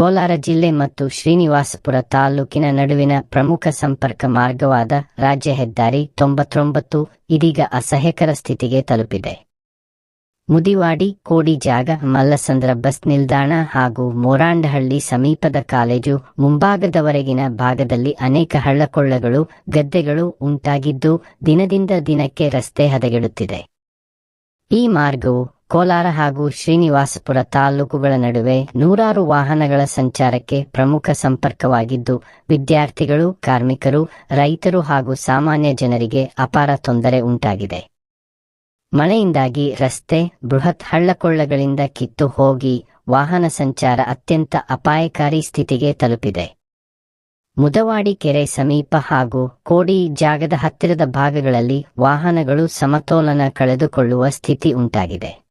ಕೋಲಾರ ಜಿಲ್ಲೆ ಮತ್ತು ಶ್ರೀನಿವಾಸಪುರ ತಾಲೂಕಿನ ನಡುವಿನ ಪ್ರಮುಖ ಸಂಪರ್ಕ ಮಾರ್ಗವಾದ ರಾಜ್ಯ ಹೆದ್ದಾರಿ ತೊಂಬತ್ತೊಂಬತ್ತು ಇದೀಗ ಅಸಹ್ಯಕರ ಸ್ಥಿತಿಗೆ ತಲುಪಿದೆ. ಮುದಿವಾಡಿ ಕೋಡಿ ಜಾಗ ಮಲ್ಲಸಂದ್ರ ಬಸ್ ನಿಲ್ದಾಣ ಹಾಗೂ ಮೋರಾಂಡಹಳ್ಳಿ ಸಮೀಪದ ಕಾಲೇಜು ಮುಂಭಾಗದವರೆಗಿನ ಭಾಗದಲ್ಲಿ ಅನೇಕ ಹಳ್ಳಕೊಳ್ಳಗಳು, ಗದ್ದೆಗಳು ಉಂಟಾಗಿದ್ದು ದಿನದಿಂದ ದಿನಕ್ಕೆ ರಸ್ತೆ ಹದಗೆಡುತ್ತಿದೆ. ಈ ಮಾರ್ಗವು ಕೋಲಾರ ಹಾಗೂ ಶ್ರೀನಿವಾಸಪುರ ತಾಲೂಕುಗಳ ನಡುವೆ ನೂರಾರು ವಾಹನಗಳ ಸಂಚಾರಕ್ಕೆ ಪ್ರಮುಖ ಸಂಪರ್ಕವಾಗಿದ್ದು, ವಿದ್ಯಾರ್ಥಿಗಳು, ಕಾರ್ಮಿಕರು, ರೈತರು ಹಾಗೂ ಸಾಮಾನ್ಯ ಜನರಿಗೆ ಅಪಾರ ತೊಂದರೆ ಉಂಟಾಗಿದೆ. ಮಳೆಯಿಂದಾಗಿ ರಸ್ತೆ, ಬೃಹತ್ ಹಳ್ಳಕೊಳ್ಳಗಳಿಂದ ಕಿತ್ತು ಹೋಗಿ ವಾಹನ ಸಂಚಾರ ಅತ್ಯಂತ ಅಪಾಯಕಾರಿ ಸ್ಥಿತಿಗೆ ತಲುಪಿದೆ. ಮುದವಾಡಿ ಕೆರೆ ಸಮೀಪ ಹಾಗೂ ಕೋಡಿ ಜಾಗದ ಹತ್ತಿರದ ಭಾಗಗಳಲ್ಲಿ ವಾಹನಗಳು ಸಮತೋಲನ ಕಳೆದುಕೊಳ್ಳುವ ಸ್ಥಿತಿ ಉಂಟಾಗಿದೆ.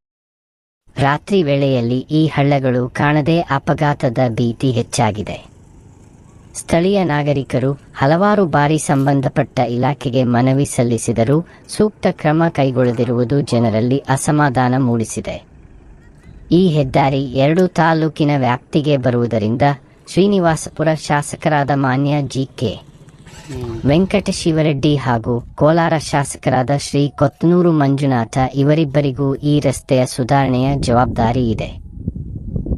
ರಾತ್ರಿ ವೇಳೆಯಲ್ಲಿ ಈ ಹಳ್ಳಗಳು ಕಾಣದೆ ಅಪಘಾತದ ಭೀತಿ ಹೆಚ್ಚಾಗಿದೆ. ಸ್ಥಳೀಯ ನಾಗರಿಕರು ಹಲವಾರು ಬಾರಿ ಸಂಬಂಧಪಟ್ಟ ಇಲಾಖೆಗೆ ಮನವಿ ಸಲ್ಲಿಸಿದರೂ ಸೂಕ್ತ ಕ್ರಮ ಕೈಗೊಳ್ಳದಿರುವುದು ಜನರಲ್ಲಿ ಅಸಮಾಧಾನ ಮೂಡಿಸಿದೆ. ಈ ಹೆದ್ದಾರಿ ಎರಡು ತಾಲೂಕಿನ ವ್ಯಾಪ್ತಿಗೆ ಬರುವುದರಿಂದ ಶ್ರೀನಿವಾಸಪುರ ಶಾಸಕರಾದ ಮಾನ್ಯ ಜಿಕೆ ವೆಂಕಟಶಿವರೆಡ್ಡಿ ಹಾಗೂ ಕೋಲಾರ ಶಾಸಕರಾದ ಶ್ರೀ ಕೊತ್ತನೂರು ಮಂಜುನಾಥ ಇವರಿಬ್ಬರಿಗೂ ಈ ರಸ್ತೆಯ ಸುಧಾರಣೆಯ ಜವಾಬ್ದಾರಿ ಇದೆ.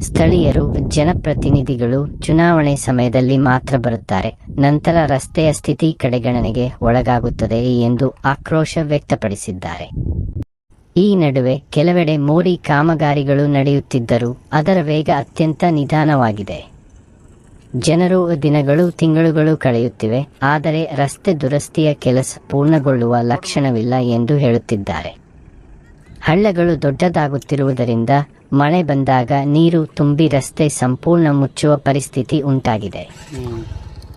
ಸ್ಥಳೀಯರು, ಜನಪ್ರತಿನಿಧಿಗಳು ಚುನಾವಣೆ ಸಮಯದಲ್ಲಿ ಮಾತ್ರ ಬರುತ್ತಾರೆ. ನಂತರ ರಸ್ತೆಯ ಸ್ಥಿತಿ ಕಡೆಗಣನೆಗೆ ಒಳಗಾಗುತ್ತದೆ ಎಂದು ಆಕ್ರೋಶ ವ್ಯಕ್ತಪಡಿಸಿದ್ದಾರೆ. ಈ ನಡುವೆ ಕೆಲವೆಡೆ ಮೋರಿ ಕಾಮಗಾರಿಗಳು ನಡೆಯುತ್ತಿದ್ದರೂ ಅದರ ವೇಗ ಅತ್ಯಂತ ನಿಧಾನವಾಗಿದೆ. ಜನರು ದಿನಗಳು ತಿಂಗಳುಗಳು ಕಳೆಯುತ್ತಿವೆ, ಆದರೆ ರಸ್ತೆ ದುರಸ್ತಿಯ ಕೆಲಸ ಪೂರ್ಣಗೊಳ್ಳುವ ಲಕ್ಷಣವಿಲ್ಲ ಎಂದು ಹೇಳುತ್ತಿದ್ದಾರೆ. ಹಳ್ಳಗಳು ದೊಡ್ಡದಾಗುತ್ತಿರುವುದರಿಂದ ಮಳೆ ಬಂದಾಗ ನೀರು ತುಂಬಿ ರಸ್ತೆ ಸಂಪೂರ್ಣ ಮುಚ್ಚುವ ಪರಿಸ್ಥಿತಿ ಉಂಟಾಗಿದೆ.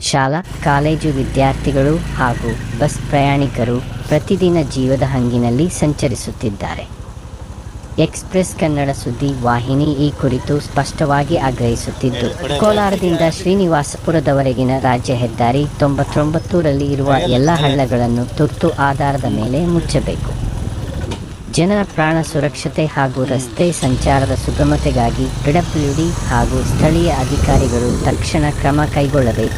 ಶಾಲಾ, ಕಾಲೇಜು ವಿದ್ಯಾರ್ಥಿಗಳು ಹಾಗೂ ಬಸ್ ಪ್ರಯಾಣಿಕರು ಪ್ರತಿದಿನ ಜೀವದ ಹಂಗಿನಲ್ಲಿ ಸಂಚರಿಸುತ್ತಿದ್ದಾರೆ. ಎಕ್ಸ್ಪ್ರೆಸ್ ಕನ್ನಡ ಸುದ್ದಿ ವಾಹಿನಿ ಈ ಕುರಿತು ಸ್ಪಷ್ಟವಾಗಿ ಆಗ್ರಹಿಸುತ್ತಿದ್ದು. ಕೋಲಾರದಿಂದ ಶ್ರೀನಿವಾಸಪುರದವರೆಗಿನ ರಾಜ್ಯ ಹೆದ್ದಾರಿ ತೊಂಬತ್ತೊಂಬತ್ತರಲ್ಲಿ ಇರುವ ಎಲ್ಲ ಹಳ್ಳಗಳನ್ನು ತುರ್ತು ಆಧಾರದ ಮೇಲೆ ಮುಚ್ಚಬೇಕು. ಜನರ ಪ್ರಾಣ ಸುರಕ್ಷತೆ ಹಾಗೂ ರಸ್ತೆ ಸಂಚಾರದ ಸುಗಮತೆಗಾಗಿ ಪಿಡಬ್ಲ್ಯೂಡಿ ಹಾಗೂ ಸ್ಥಳೀಯ ಅಧಿಕಾರಿಗಳು ತಕ್ಷಣ ಕ್ರಮ ಕೈಗೊಳ್ಳಬೇಕು.